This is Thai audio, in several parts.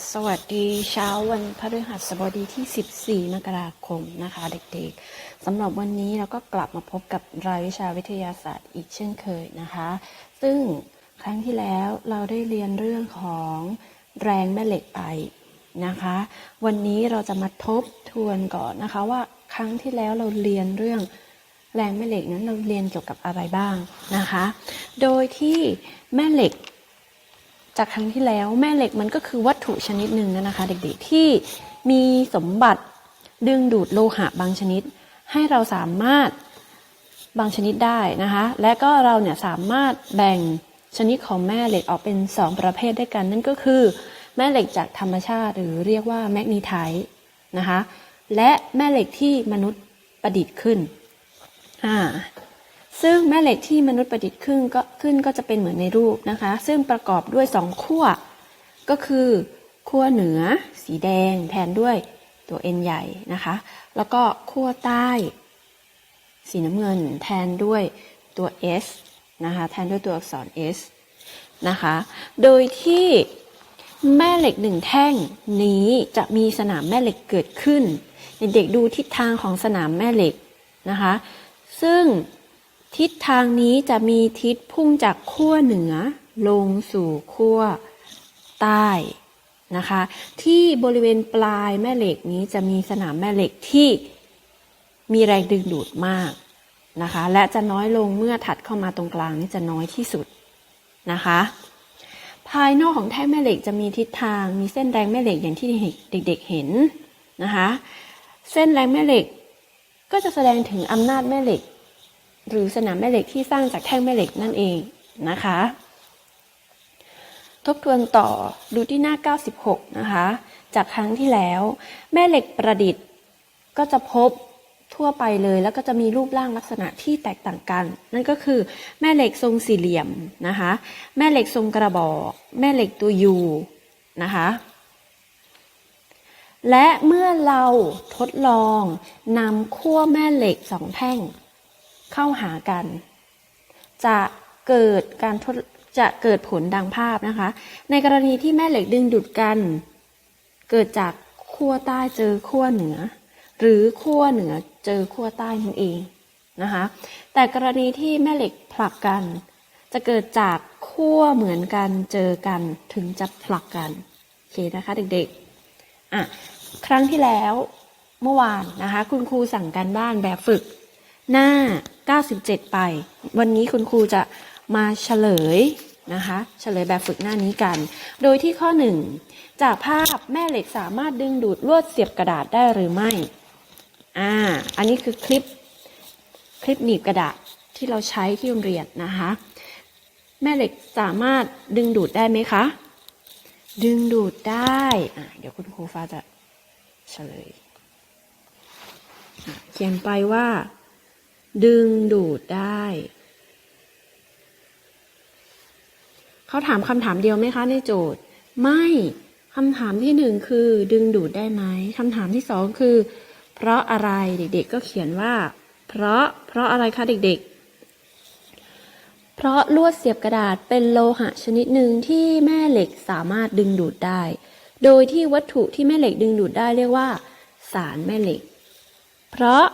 สวัสดีเช้าวันพฤหัสบดีที่ 14 มกราคมนะคะ เด็กๆสำหรับวันนี้เราก็กลับมาพบกับรายวิชาวิทยาศาสตร์อีกเช่นเคยนะคะ ซึ่งครั้งที่แล้วเราได้เรียนเรื่องของแรงแม่เหล็กไปนะคะ วันนี้เราจะมาทบทวนก่อนนะคะว่าครั้งที่แล้วเราเรียนเรื่องแรงแม่เหล็กนั้นเราเรียนเกี่ยวกับอะไรบ้างนะคะ โดยที่แม่เหล็ก จากครั้งที่แล้วแม่เหล็กมันก็คือวัตถุชนิดหนึ่งนะคะ เด็กๆที่มีสมบัติดึงดูดโลหะบางชนิด ให้เราสามารถบางชนิดได้นะคะ และก็เราเนี่ยสามารถแบ่งชนิดของแม่เหล็กออกเป็น 2 ประเภทด้วยกัน นั่นก็คือแม่เหล็กจากธรรมชาติ หรือเรียกว่าแมกนีไทต์นะคะและแม่เหล็กที่มนุษย์ประดิษฐ์ขึ้นอ่า ซึ่งแม่เหล็กที่มนุษย์ประดิษฐ์ขึ้นก็ขึ้นก็จะเป็นเหมือนในรูปนะคะ ซึ่งประกอบด้วยสองขั้วก็คือขั้วเหนือ สีแดง แทนด้วยตัว N ใหญ่นะคะ แล้วก็ขั้วใต้ สีน้ำเงิน แทนด้วยตัว S นะคะแทนด้วยตัวอักษร S นะคะ โดยที่แม่เหล็กหนึ่งแท่งนี้จะมีสนามแม่เหล็กเกิดขึ้น เด็กๆดูทิศทางของสนามแม่เหล็กนะคะ ซึ่ง ทิศทางนี้จะมีทิศพุ่งจากขั้วเหนือ ลงสู่ขั้วใต้นะคะ ที่บริเวณปลายแม่เหล็กนี้จะมีสนามแม่เหล็กที่มีแรงดึงดูดมากนะคะ และจะน้อยลงเมื่อถัดเข้ามาตรงกลางนี่จะน้อยที่สุดนะคะ ภายนอกของแท่งแม่เหล็กจะมีทิศทางมีเส้นแรงแม่เหล็กอย่างที่เด็กๆเห็นนะคะ เส้นแรงแม่เหล็กก็จะแสดงถึงอำนาจแม่เหล็ก หรือสนามแม่เหล็กที่สร้างจากแท่งแม่เหล็กนั่นเองนะคะ ทบทวนต่อดูที่หน้า 96 นะคะ จากครั้งที่แล้ว แม่เหล็กประดิษฐ์ก็จะพบทั่วไปเลยแล้วก็จะมีรูปร่างลักษณะที่แตกต่างกัน นั่นก็คือแม่เหล็กทรงสี่เหลี่ยมนะคะ แม่เหล็กทรงกระบอก แม่เหล็กตัวยูนะคะและเมื่อเราทดลองนำขั้วแม่เหล็กสองแท่ง เข้าหากัน จะเกิดการทดจะเกิดผลดังภาพนะคะ ในกรณีที่แม่เหล็กดึงดูดกัน เกิดจากขั้วใต้เจอขั้วเหนือ หรือขั้วเหนือเจอขั้วใต้นั่นเองนะคะ แต่กรณีที่แม่เหล็กผลักกัน จะเกิดจากขั้วเหมือนกันเจอกันถึงจะผลักกันโอเคนะคะเด็กๆอะครั้งที่แล้วเมื่อวานนะคะ คุณครูสั่งการบ้านแบบฝึก หน้า 97 ไป วันนี้คุณครูจะมาเฉลยนะคะเฉลยแบบฝึกหน้านี้กัน โดยที่ข้อ 1 จากภาพแม่เหล็กสามารถดึงดูดลวดเสียบกระดาษได้หรือไม่อ่าอันนี้คือคลิปคลิปหนีบกระดาษที่เราใช้ที่โรงเรียนนะคะ แม่เหล็กสามารถดึงดูดได้ไหมคะ ดึงดูดได้อะเดี๋ยวคุณครูฟ้าจะเฉลยเขียนไปว่า ดึงดูดได้ เขาถามคำถามเดียวไหมคะในโจทย์ ไม่คำถามที่หนึ่งคือดึงดูดได้ไหมคำถามที่สองคือ เพราะอะไรเด็กๆก็เขียนว่า เพราะเพราะอะไรคะเด็กๆ เพราะลวดเสียบกระดาษเป็นโลหะชนิดหนึ่งที่แม่เหล็กสามารถดึงดูดได้ โดยที่วัตถุที่แม่เหล็กดึงดูดได้เรียกว่า สารแม่เหล็ก เพราะ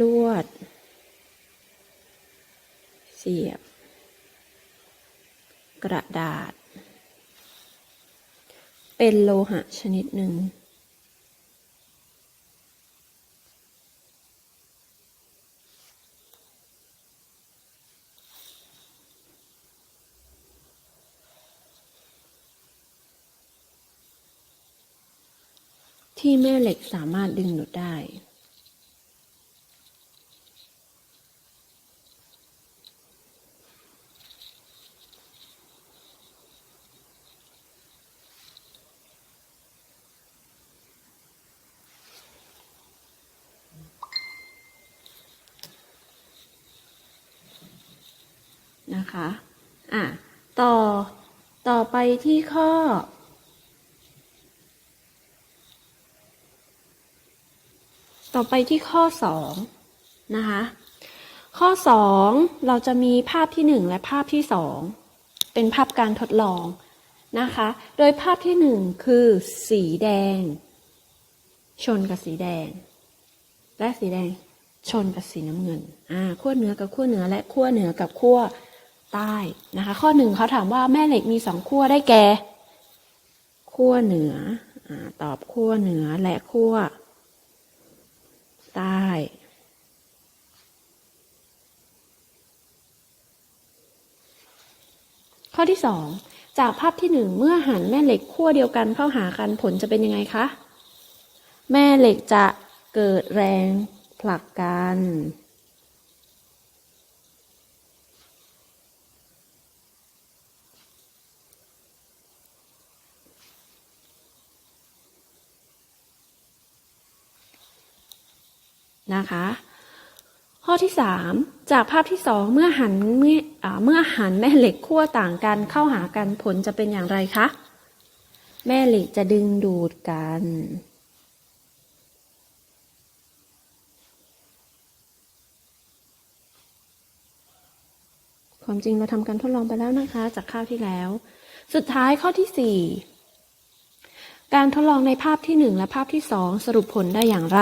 ลวด เสียบ กระดาษ เป็นโลหะชนิดหนึ่ง ที่แม่เหล็กสามารถดึงดูดได้ นะคะอะต่อต่อไปที่ข้อ ต่อไปที่ข้อสองนะคะข้อสองเราจะมีภาพที่หนึ่งและภาพที่สองเป็นภาพการทดลองนะคะ โดยภาพที่หนึ่งคือสีแดง ชนกับสีแดง และสีแดงชนกับสีน้ำเงินอ่าขั้วเหนือกับขั้วเหนือและขั้วเหนือกับขั้ว ใต้นะคะ ข้อหนึ่งเขาถามว่าแม่เหล็กมีสองขั้วได้แก่ขั้วเหนืออตอบขั้วเหนือและขั้วใต้ข้อที่สองจากภาพที่หนึ่งเมื่อหันแม่เหล็กขั้วเดียวกันเข้าหากันผลจะเป็นยังไงคะ แม่เหล็กจะเกิดแรงผลักกัน นะคะ ข้อที่สามจากภาพที่สองเมื่อหันเมื่อเมื่อหันแม่เหล็กขั้วต่างกันเข้าหากันผลจะเป็นอย่างไรคะ แม่เหล็กจะดึงดูดกันความจริงเราทำการทดลองไปแล้วนะคะ จากข้าวที่แล้ว สุดท้ายข้อที่สี่การทดลองในภาพที่หนึ่งและภาพที่สองสรุปผลได้อย่างไร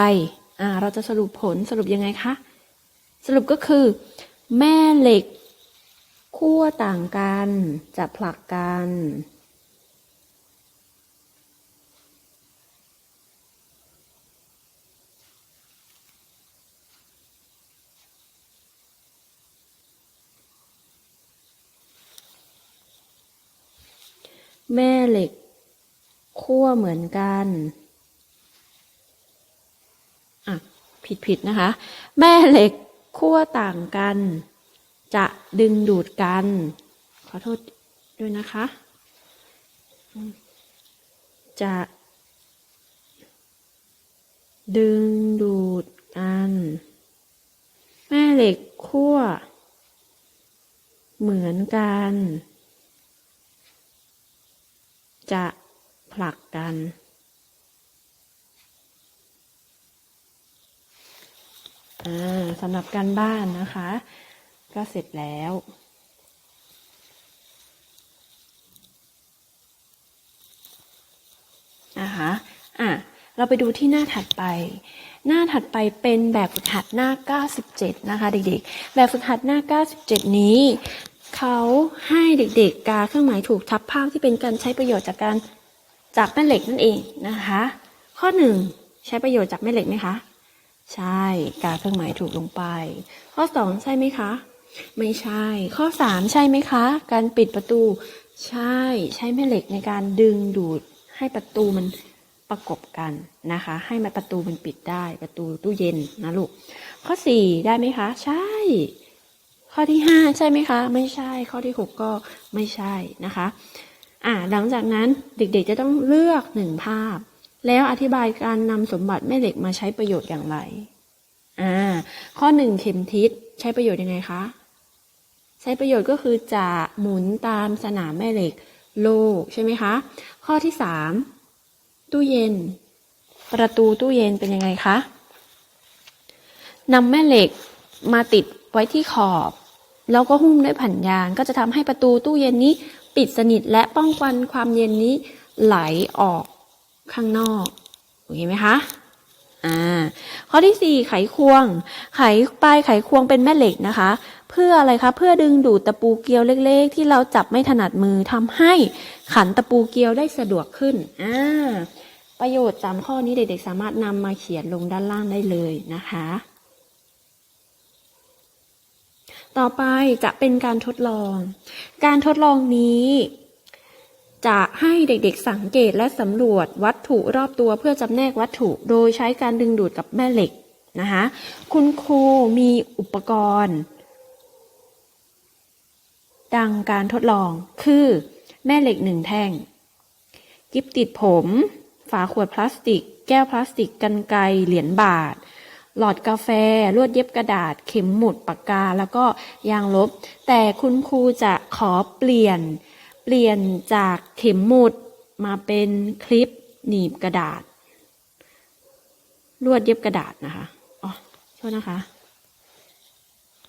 อ่าเราจะสรุปผลสรุปยังไงคะ สรุปก็คือ แม่เหล็กขั้วต่างกันจะผลักกันแม่เหล็กขั้วเหมือนกัน อะ ผิดผิดนะคะ แม่เหล็กขั้วต่างกัน จะดึงดูดกัน ขอโทษด้วยนะคะ จะดึงดูดกัน แม่เหล็กขั้ว เหมือนกัน จะผลักกัน อ่าสำหรับการบ้านนะคะ ก็เสร็จแล้วนะคะอะเราไปดูที่หน้าถัดไป หน้าถัดไปเป็นแบบฝึกหัดหน้า 97 นะคะ เด็กๆ แบบฝึกหัดหน้า 97 นี้ เขาให้เด็กๆ กาเครื่องหมายถูกทับภาพที่เป็นการใช้ประโยชน์จากการจากแม่เหล็กนั่นเองนะคะ ข้อหนึ่งใช้ประโยชน์จากแม่เหล็กไหมคะ ใช่ กาเครื่องหมายถูกลงไป ข้อสองใช่ไหมคะ ไม่ใช่ ข้อสามใช่ไหมคะ การปิดประตู ใช่ใช้แม่เหล็กในการดึงดูดให้ประตูมันประกบกันนะคะ ให้มันประตูมันปิดได้ประตูตู้เย็นนะลูก ข้อสี่ได้ไหมคะ ใช่ ข้อที่ห้าใช่ไหมคะ ไม่ใช่ ข้อที่หกก็ไม่ใช่นะคะอ่าหลังจากนั้นเด็กๆจะต้องเลือกหนึ่งภาพ แล้วอธิบายการนำสมบัติแม่เหล็กมาใช้ประโยชน์อย่างไร อ่า ข้อหนึ่งเข็มทิศใช้ประโยชน์ยังไงคะ ใช้ประโยชน์ก็คือจะหมุนตามสนามแม่เหล็กโลกใช่ไหมคะ ข้อที่สามตู้เย็น ประตูตู้เย็นเป็นยังไงคะนำแม่เหล็กมาติดไว้ที่ขอบ แล้วก็หุ้มด้วยผ่นยางก็จะทำให้ประตูตู้เย็นนี้ ปิดสนิทและป้องกันความเย็นนี้ไหลออก ข้างนอก โอเคไหมคะอ่าข้อที่สี่ไขควง ไขปลายไขควงเป็นแม่เหล็กนะคะ เพื่ออะไรคะ เพื่อดึงดูดตะปูเกลียวเล็ก ๆ ที่เราจับไม่ถนัดมือทำให้ขันตะปูเกลียวได้สะดวกขึ้นอ่าประโยชน์สามข้อนี้เด็กๆสามารถนำมาเขียนลงด้านล่างได้เลยนะคะ ต่อไปจะเป็นการทดลอง การทดลองนี้ จะให้เด็กๆสังเกตและสำรวจวัตถุรอบตัวเพื่อจำแนกวัตถุ โดยใช้การดึงดูดกับแม่เหล็กนะคะ คุณครูมีอุปกรณ์ ดังการทดลองคือแม่เหล็กหนึ่งแท่ง กิบติดผม ฝาขวดพลาสติก แก้วพลาสติกกันไกรเหรียญบาท หลอดกาแฟ ลวดเย็บกระดาษ เข็มหมุดปากกา แล้วก็ยางลบ แต่คุณครูจะขอเปลี่ยน เปลี่ยนจากเข็มหมุดมาเป็นคลิปหนีบกระดาษ ลวดเย็บกระดาษนะคะอ๋อโทษนะคะ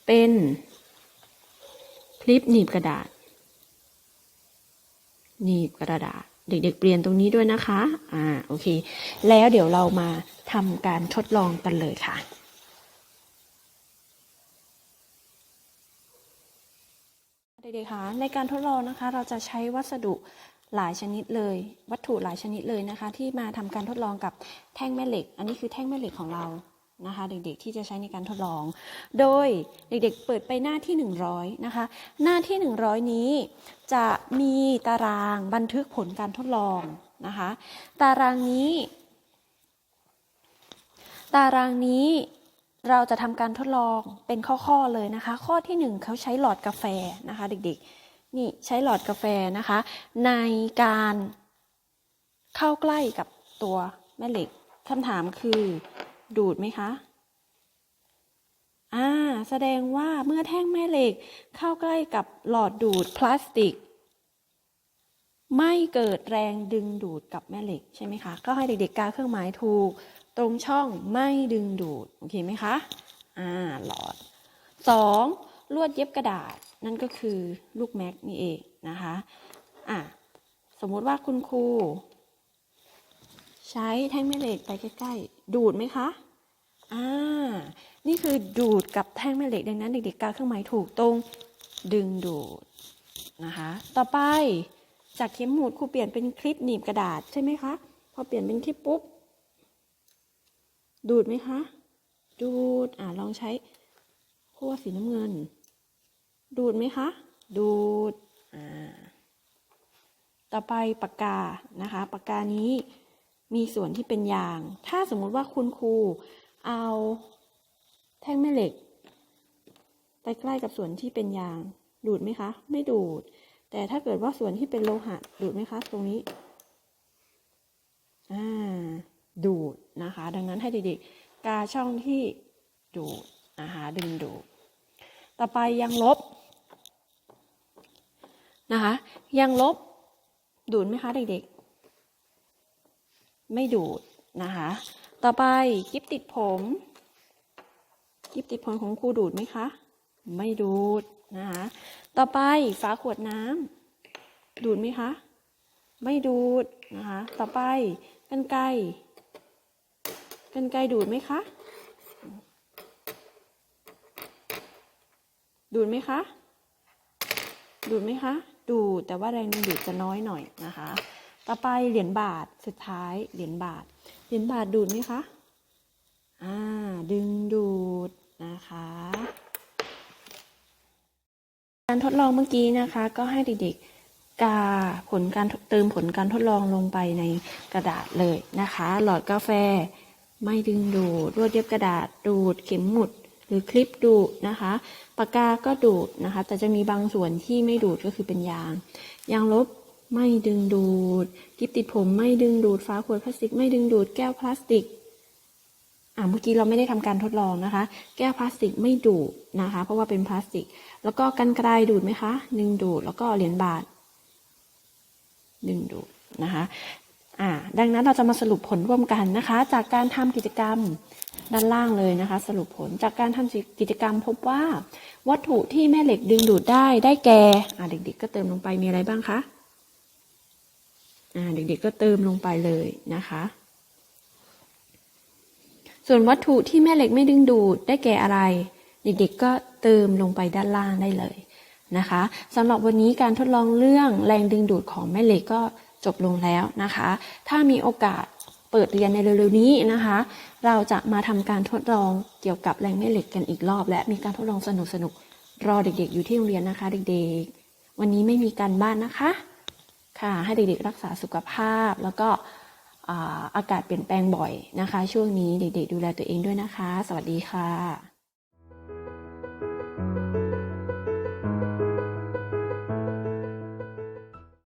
เป็นคลิปหนีบกระดาษ หนีบกระดาษ เด็กๆเปลี่ยนตรงนี้ด้วยนะคะ อ่า โอเค แล้วเดี๋ยวเรามาทำการทดลองกันเลยค่ะ เด็กๆคะในการทดลองนะคะ เราจะใช้วัสดุหลายชนิดเลย วัตถุหลายชนิดเลยนะคะ ที่มาทำการทดลองกับแท่งแม่เหล็ก อันนี้คือแท่งแม่เหล็กของเรานะคะ เด็กๆที่จะใช้ในการทดลอง โดยเด็กๆเปิดไปหน้าที่ 100 นะคะ หน้าที่ 100 นี้จะมีตารางบันทึกผลการทดลองนะคะ ตารางนี้ ตารางนี้ เราจะทำการทดลองเป็นข้อๆเลยนะคะ ข้อที่หนึ่งเขาใช้หลอดกาแฟนะคะเด็กๆ นี่ใช้หลอดกาแฟนะคะ ในการเข้าใกล้กับตัวแม่เหล็กคำถามคือดูดไหมคะอ่าแสดงว่าเมื่อแท่งแม่เหล็กเข้าใกล้กับหลอดดูดพลาสติก ไม่เกิดแรงดึงดูดกับแม่เหล็กใช่ไหมคะ ก็ให้เด็กๆกาเครื่องหมายถูก ตรงช่องไม่ดึงดูด โอเคไหมคะ อ่า หลอดสองลวดเย็บกระดาษ นั่นก็คือลูกแม็กนี่เองนะคะ อะสมมุติว่าคุณครู ใช้แท่งแม่เหล็กไปใกล้ๆ ดูดไหมคะ อ่า นี่คือดูดกับแท่งแม่เหล็กดังนั้นเด็กๆกาเครื่องหมายถูกตรงดึงดูดนะคะ ต่อไปจากเข็มหมุดครูเปลี่ยนเป็นคลิปหนีบกระดาษใช่ไหมคะ พอเปลี่ยนเป็นคลิปปุ๊บ ดูดไหมคะ ดูด อ่าลองใช้ขั้วสีน้ำเงิน ดูดไหมคะ ดูด อ่า ต่อไปปากกา นะคะ ปากกานี้มีส่วนที่เป็นยาง ถ้าสมมุติว่าคุณครูเอาแท่งแม่เหล็กไปใกล้กับส่วนที่เป็นยาง ดูดไหมคะ ไม่ดูด แต่ถ้าเกิดว่าส่วนที่เป็นโลหะ ดูดไหมคะ ตรงนี้ อ่า ดูดนะคะ ดังนั้นให้เด็กๆกาช่องที่ดูดนะคะดึงดูดต่อไปยางลบนะคะยางลบดูดไหมคะเด็กๆ ไม่ดูดนะคะ ต่อไปกิฟติดผมกิฟติดผมของครูดูดไหมคะ ไม่ดูดนะคะต่อไปฝาขวดน้ำดูดไหมคะ ไม่ดูดนะคะ ต่อไปกันไกร กันไกรดูดไหมคะ ดูดไหมคะ ดูดไหมคะ ดูดแต่ว่าแรงดึงดูดจะน้อยหน่อยนะคะ ต่อไปเหรียญบาทสุดท้ายเหรียญบาท เหรียญบาทดูดไหมคะ อ่า ดึงดูดนะคะการทดลองเมื่อกี้นะคะ ก็ให้เด็กๆกาผลการเติมผลการทดลองลงไปในกระดาษเลยนะคะ หลอดกาแฟ ไม่ดึงดูดรวดเย็บกระดาษดูดเข็มหมุดหรือคลิปดูดนะคะปากกาก็ดูดนะคะ แต่จะมีบางส่วนที่ไม่ดูดก็คือเป็นยาง ยางลบไม่ดึงดูดกิบติดผมไม่ดึงดูดฝาขวดพลาสติก ไม่ดึงดูดแก้วพลาสติกอ่าเมื่อกี้เราไม่ได้ทำการทดลองนะคะ แก้วพลาสติกไม่ดูดนะคะ เพราะว่าเป็นพลาสติก แล้วก็กันไกลดูดไหมคะดึงดูดแล้วก็เหรียญบาทดึงดูดนะคะ อ่าดังนั้นเราจะมาสรุปผลร่วมกันนะคะ จากการทำกิจกรรมด้านล่างเลยนะคะ สรุปผลจากการทำกิจกรรมพบว่า วัตถุที่แม่เหล็กดึงดูดได้ได้แก่อ่าเด็กๆ ก็เติมลงไปมีอะไรบ้างคะอ่าเด็กๆก็เติมลงไปเลยนะคะ ส่วนวัตถุที่แม่เหล็กไม่ดึงดูดได้แก่อะไร เด็กๆก็เติมลงไปด้านล่างได้เลยนะคะสำหรับวันนี้การทดลองเรื่องแรงดึงดูดของแม่เหล็กก็ จบลงแล้วนะคะ ถ้ามีโอกาสเปิดเรียนในเร็วๆนี้นะคะ เราจะมาทำการทดลองเกี่ยวกับแรงแม่เหล็กกันอีกรอบ และมีการทดลองสนุกๆรอเด็กๆ อยู่ที่โรงเรียนนะคะ เด็กๆ วันนี้ไม่มีการบ้านนะคะ ค่ะให้เด็กๆรักษาสุขภาพแล้วก็อ่าอากาศเปลี่ยนแปลงบ่อยนะคะ ช่วงนี้เด็กๆดูแลตัวเองด้วยนะคะ สวัสดีค่ะ